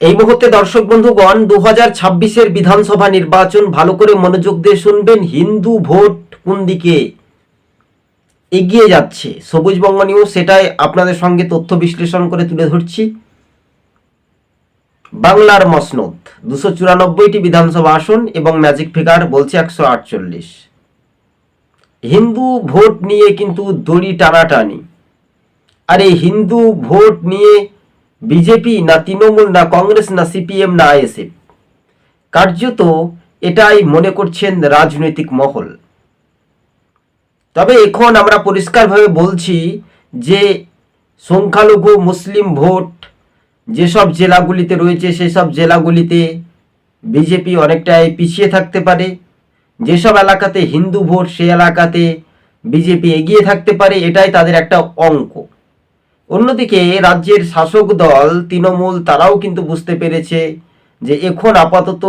এই মুহূর্তে দর্শক বন্ধুগণ দু হাজার ছাব্বিশের বিধানসভা নির্বাচন ভালো করে মনোযোগ দিয়ে শুনবেন হিন্দু ভোট কোন দিকে এগিয়ে যাচ্ছে। সবুজবঙ্গ নিউজ, সেটাই আপনাদের সঙ্গে তথ্য বিশ্লেষণ করে তুলে ধরছি। বাংলার মসনদ, দুশো চুরানব্বইটি বিধানসভা আসন এবং ম্যাজিক ফিগার বলছে একশো আটচল্লিশ। হিন্দু ভোট নিয়ে কিন্তু দড়ি টানাটানি। আর এই হিন্দু ভোট নিয়ে বিজেপি না তৃণমূল না কংগ্রেস না সিপিএম না আইএসএফ। কার্যত এটাই মনে করছেন রাজনৈতিক মহল। তবে এখন আমরা পরিষ্কারভাবে বলছি যে সংখ্যালঘু, মুসলিম ভোট যেসব জেলাগুলিতে রয়েছে, সেসব জেলাগুলিতে বিজেপি অনেকটাই পিছিয়ে থাকতে পারে। যেসব এলাকাতে হিন্দু ভোট সেই এলাকাতে বিজেপি এগিয়ে থাকতে পারে, এটাই তাদের একটা অঙ্ক। অন্যদিকে রাজ্যের শাসক দল তৃণমূল তারাও কিন্তু বুঝতে পেরেছে যে এখন আপাতত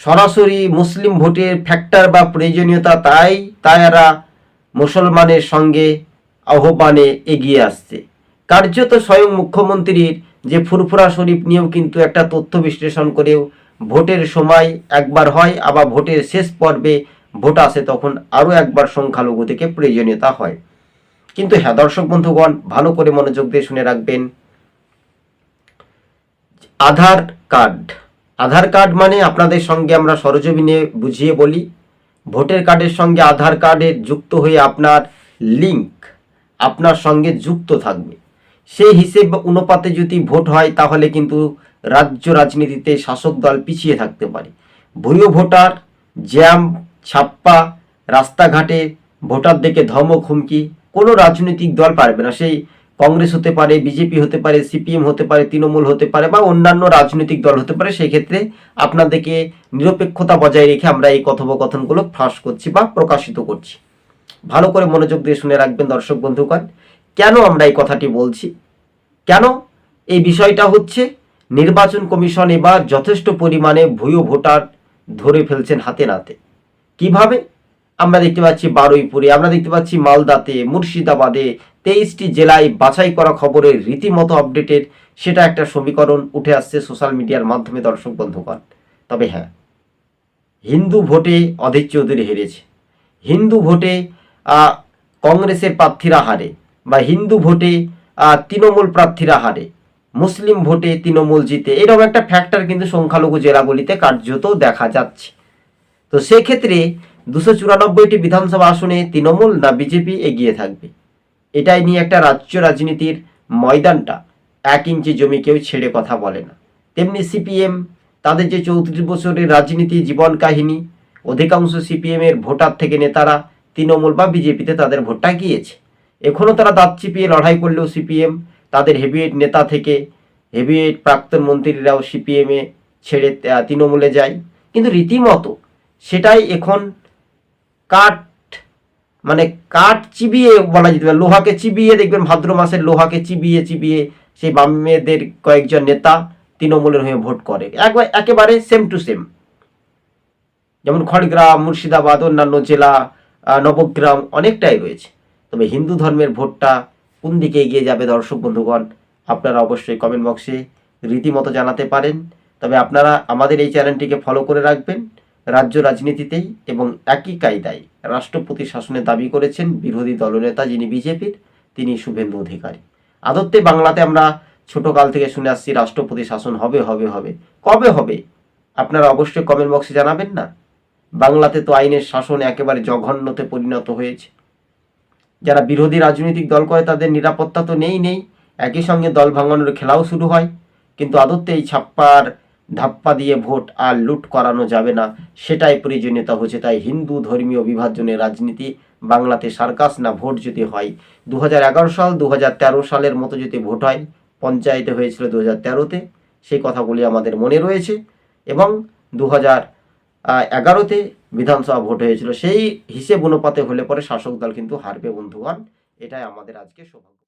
সরাসরি মুসলিম ভোটের ফ্যাক্টর বা প্রয়োজনীয়তা তাই তারা মুসলমানের সঙ্গে আহ্বানে এগিয়ে আসছে। কার্যত স্বয়ং মুখ্যমন্ত্রীর যে ফুরফুরা শরীফ নিয়েও কিন্তু একটা তথ্য বিশ্লেষণ করেও ভোটের সময় একবার হয়, আবার ভোটের শেষ পর্বে ভোট আসে তখন আরও একবার সংখ্যালঘু থেকে প্রয়োজনীয়তা হয়। কিন্তু হ্যাঁ দর্শক বন্ধুগণ, ভালো করে মনোযোগ দিয়ে শুনে রাখবেন। আধার কার্ড। আধার কার্ড মানে আপনাদের সঙ্গে আমরা সরজমিনে বুঝিয়ে বলি। ভোটার কার্ডের সঙ্গে আধার কার্ডের যুক্ত হয়ে আপনার লিংক আপনার সঙ্গে যুক্ত থাকবে। সেই হিসেব অনুপাতে যদি ভোট হয়, তাহলে কিন্তু রাজ্য রাজনীতিতে শাসক দল পিছিয়ে থাকতে পারে। ভুয়ো ভোটার, জ্যাম, ছাপ্পা, রাস্তাঘাটে ভোটারদেরকে ধমক, হুমকি কোনো রাজনৈতিক দল পারবে না। সেই কংগ্রেস হতে পারে, বিজেপি হতে পারে, সিপিএম হতে পারে, তৃণমূল হতে পারে বা অন্যান্য রাজনৈতিক দল হতে পারে সেই ক্ষেত্রে আপনাদেরকে নিরপেক্ষতা বজায় রেখে আমরা এই কথোপকথনগুলো ফাঁস করছি বা প্রকাশিত করছি। ভালো করে মনোযোগ দিয়ে শুনে রাখবেন দর্শক বন্ধুগণ, কেন আমরা এই কথাটি বলছি? কেন? এই বিষয়টা হচ্ছে নির্বাচন কমিশন এবার যথেষ্ট পরিমাণে ভুয়ো ভোটার ধরে ফেলছেন হাতে নাতে। কীভাবে? আমরা দেখতে পাচ্ছি বারুইপুরে, আমরা দেখতে পাচ্ছি মালদাতে, মুর্শিদাবাদে, তেইশটি জেলায় বাছাই করা খবরের রীতিমতো আপডেটের সেটা একটা সমীকরণ উঠে আসছে সোশ্যাল মিডিয়ার মাধ্যমে দর্শক বন্ধুগণ। তবে হ্যাঁ হিন্দু ভোটে অধীর চৌধুরী হেরেছে। হিন্দু ভোটে কংগ্রেসের প্রার্থীরা হারে বা হিন্দু ভোটে তৃণমূল প্রার্থীরা হারে। মুসলিম ভোটে তৃণমূল জিতে। এরকম একটা ফ্যাক্টর কিন্তু সংখ্যালঘু জেলাগুলিতে কার্যত দেখা যাচ্ছে। তো সেক্ষেত্রে দুশো চুরানব্বইটি বিধানসভা আসনে তৃণমূল না বিজেপি এগিয়ে থাকবে? এটাই নিয়ে একটা রাজ্য রাজনীতির ময়দানটা। এক ইঞ্চি জমি কেউ ছেড়ে কথা বলে না। তেমনি সিপিএম, তাদের যে চৌত্রিশ বছরের রাজনীতি জীবন কাহিনী, অধিকাংশ সিপিএমের ভোটার থেকে নেতারা তৃণমূল বা বিজেপিতে তাদের ভোটটা গিয়েছে। এখনও তারা দাঁত চিপিয়ে লড়াই করলেও সিপিএম, তাদের হেভিওয়েট নেতা থেকে হেভিওয়েট প্রাক্তন মন্ত্রীরাও সিপিএমে ছেড়ে তৃণমূলে যায়। কিন্তু রীতিমতো সেটাই এখন কাঠ মানে কাঠ চিবিয়ে বলা যেতে পারে। লোহাকে চিবিয়ে দেখবেন ভাদ্র মাসের লোহাকে চিবিয়ে চিবিয়ে সেই বামেদের কয়েকজন নেতা তৃণমূলের হয়ে ভোট করে। একবার একেবারে সেম টু সেম যেমন খড়গ্রাম, মুর্শিদাবাদ, অন্যান্য জেলা নবগ্রাম অনেকটাই রয়েছে। তবে হিন্দু ধর্মের ভোটটা কোন দিকে এগিয়ে যাবে দর্শক বন্ধুগণ, আপনারা অবশ্যই কমেন্ট বক্সে রীতিমতো জানাতে পারেন। তবে আপনারা আমাদের এই চ্যানেলটিকে ফলো করে রাখবেন। রাজ্য রাজনীতিতেই এবং একই কায়দায় রাষ্ট্রপতি শাসনের দাবি করেছেন বিরোধী দলনেতা যিনি বিজেপির, তিনি শুভেন্দু অধিকারী। আদত্তে বাংলাতে আমরা ছোটকাল থেকে শুনে আসছি রাষ্ট্রপতি শাসন হবে হবে হবে। কবে হবে? আপনারা অবশ্যই কমেন্ট বক্সে জানাবেন না। বাংলাতে তো আইনের শাসন একেবারে জঘন্যতে পরিণত হয়েছে। যারা বিরোধী রাজনৈতিক দল করে তাদের নিরাপত্তা তো নেই নেই। একই সঙ্গে দল ভাঙানোর খেলাও শুরু হয়। কিন্তু আদতে এই ছাপ্পার ধাপ্পা দিয়ে ভোট আর লুট করানো যাবে না, সেটাই প্রয়োজনীয়তা হচ্ছে। তাই হিন্দু ধর্মীয় বিভাজনের রাজনীতি, বাংলাতে সার্কাস না ভোট যদি হয়। দু হাজার এগারো সাল দু হাজার তেরো সালের মতো যদি ভোট হয়, পঞ্চায়েতে হয়েছিল দু হাজার তেরোতে, সেই কথাগুলি আমাদের মনে রয়েছে। এবং দু হাজার এগারোতে বিধানসভা ভোট হয়েছিল, সেই হিসেব অনুপাতে হলে পরে শাসক দল কিন্তু হারবে বন্ধুগণ। এটাই আমাদের আজকে সৌভাগ্য।